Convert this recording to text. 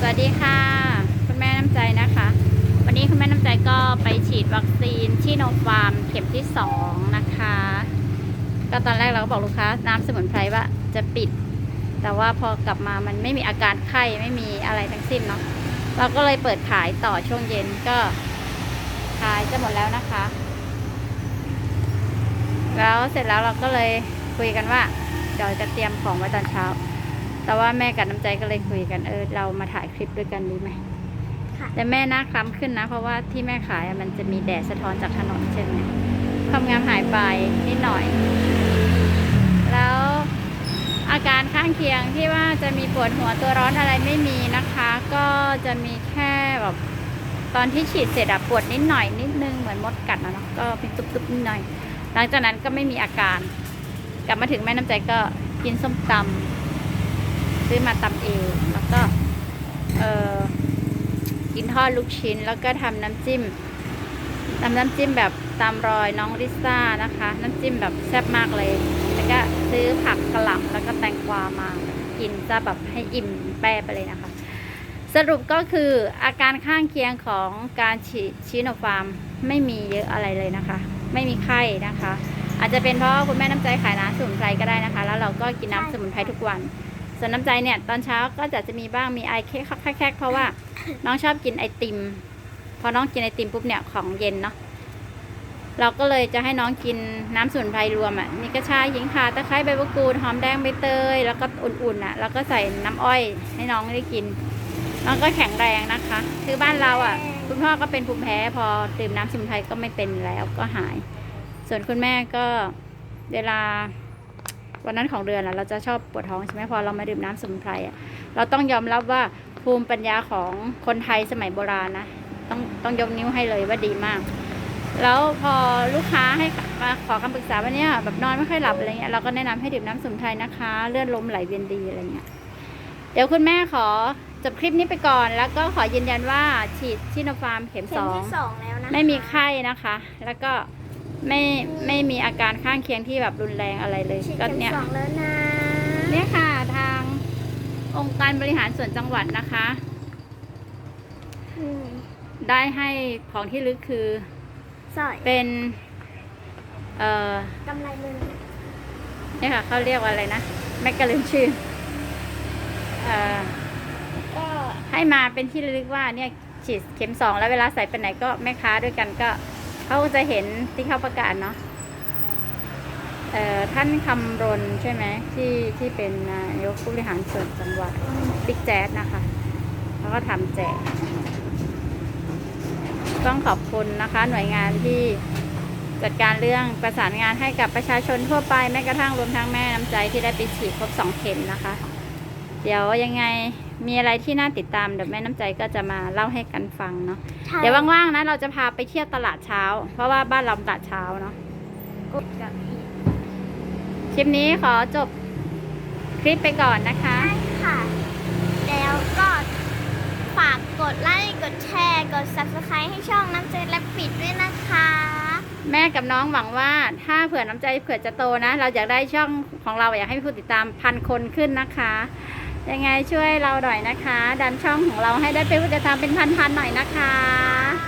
สวัสดีค่ะ คุณแม่น้ำใจนะคะ วันนี้คุณแม่น้ำใจก็ไปฉีดวัคซีนที่โนฟาร์มเข็มที่สองนะคะ ก็ตอนแรกเราก็บอกลูกค้าน้ำสมุนไพรว่าจะปิด แต่ว่าพอกลับมามันไม่มีอาการไข้ไม่มีอะไรทั้งสิ้นเนาะเราก็เลยเปิดขายต่อช่วงเย็นก็ขายจะหมดแล้วนะคะ แล้วเสร็จแล้วเราก็เลยคุยกันว่าเดี๋ยวจะเตรียมของไว้ตอนเช้า แต่ว่าแม่กับน้ำใจก็เลยคุยกันเออเรามาถ่ายคลิปด้วยกันดีไหมค่ะแต่แม่หน้าคล้ำขึ้นนะ เพราะว่าที่แม่ขายอะมันจะมีแดดสะท้อนจากถนนใช่ไหมความงามหายไปนิดหน่อย แล้วอาการข้างเคียงที่ว่าจะมีปวดหัวตัวร้อนอะไรไม่มีนะคะ ก็จะมีแค่แบบตอนที่ฉีดเสร็จอะปวดนิดหน่อยนิดนึงเหมือนมดกัดนะเนาะก็เป็นตุบๆนิดหน่อย หลังจากนั้นก็ไม่มีอาการ กลับมาถึงแม่น้ำใจก็กินส้มตำ ซื้อมาตำเอง แล้วก็เออกินทอดลูกชิ้น แล้วก็ทำน้ำจิ้มทำน้ำจิ้มแบบตามรอยน้องลิซ่านะคะ น้ำจิ้มแบบแซ่บมากเลย แล้วก็ซื้อผักกระหล่ำแล้วก็แตงกวามา กินจะแบบให้อิ่มแป้ไปเลยนะคะ สรุปก็คืออาการข้างเคียงของการฉีดชิโนฟาร์มไม่มีเยอะอะไรเลยนะคะ ไม่มีไข้นะคะ อาจจะเป็นเพราะคุณแม่น้ำใจขายน้ำสมุนไพรก็ได้นะคะ แล้วเราก็กินน้ำสมุนไพรทุกวัน ส่วนน้ำใจเนี่ยตอนเช้าก็จะจะมีบ้างมีไอแค่แค่เพราะว่าน้องชอบกินไอติม พอน้องกินไอติมปุ๊บเนี่ยของเย็นเนาะเราก็เลยจะให้น้องกินน้ำสมุนไพรรวมอะ่ะมีกระชายหญิงขาตะไคร้ใบมะกรูดหอมแดงใบเตย แล้วก็อุ่นๆอะ แล้วก็ใส่น้ำอ้อยให้น้องได้กิน น้องก็แข็งแรงนะคะ คือบ้านเราอะ คุณพ่อก็เป็นภูมิแพ้พอดื่มน้ำสมุนไพรก็ไม่เป็นแล้วก็หาย ส่วนคุณแม่ก็เวลา วันนั้นของเดือนอะเราจะชอบปวดท้องใช่ไหมพอเรามาดื่มน้ำสมุนไพรอะเราต้องยอมรับว่าภูมิปัญญาของคนไทยสมัยโบราณนะต้องต้องยกนิ้วให้เลยว่าดีมาก แล้วพอลูกค้าให้มาขอคำปรึกษาวันนี้ยแบบนอนไม่ค่อยหลับอะไรเงี้ยเราก็แนะนำให้ดื่มน้ำสมุนไพรนะคะ เลือดลมไหลเวียนดีอะไรเงี้ยเดี๋ยวคุณแม่ขอจบคลิปนี้ไปก่อน แล้วก็ขอยืนยันว่าฉีดชิโนฟาร์มเข็มเข็สมองที่สองแล้วนะคะไม่มีไข้นะคะ แล้วก็ ไม่ไม่มีอาการข้างเคียงที่แบบรุนแรงอะไรเลยฉีดก็เข็มเนี่ยสองแล้วนะเนี่ยค่ะทางองค์การบริหารส่วนจังหวัดนะคะ อืมได้ให้ของที่ลึกคือสอยเป็น เอ่อ กำไรมือเนี่ยค่ะเขาเรียกว่าอะไรนะแม่กระลืมชื่อเอ่อก็ให้มาเป็นที่ระลึกว่าเนี่ยฉีดเข็มสองแล้วเวลาใส่ไปไหนก็แม่ค้าด้วยกันก็ เขาจะเห็นที่เขาประกาศเนาะเอ่อท่านคำรณใช่ไหมที่ที่เป็นนายกผู้บริหารส่วนจังหวัดบิ๊กแจ๊ดนะคะแล้วก็ทำแจกต้องขอบคุณนะคะ หน่วยงานที่จัดการเรื่องประสานงานให้กับประชาชนทั่วไปแม้กระทั่งรวมทั้งแม่น้ำใจที่ได้ไปฉีดครบสองเข็มนะคะ เดี๋ยวยังไงมีอะไรที่น่าติดตามเดี๋ยวแม่น้ำใจก็จะมาเล่าให้กันฟังเนาะใช่เดี๋ยวว่างๆนะเราจะพาไปเที่ยวตลาดเช้า เพราะว่าบ้านเราตลาดเช้าเนาะกุดกับพี่คลิปนี้ขอจบคลิปไปก่อนนะคะ ใช่ค่ะ แล้วก็ฝากกดไลค์กดแชร์ กด subscribe ให้ช่องน้ำใจและปิดด้วยนะคะ แม่กับน้องหวังว่าถ้าเผื่อน้ำใจเผื่อจะโตนะ เราอยากได้ช่องของเราอยากให้มีผู้ติดตามพันคนขึ้นนะคะ ยังไงช่วยเราหน่อยนะคะ ดันช่องของเราให้ได้เป็นผู้ติดตามเป็นพันๆหน่อยนะคะ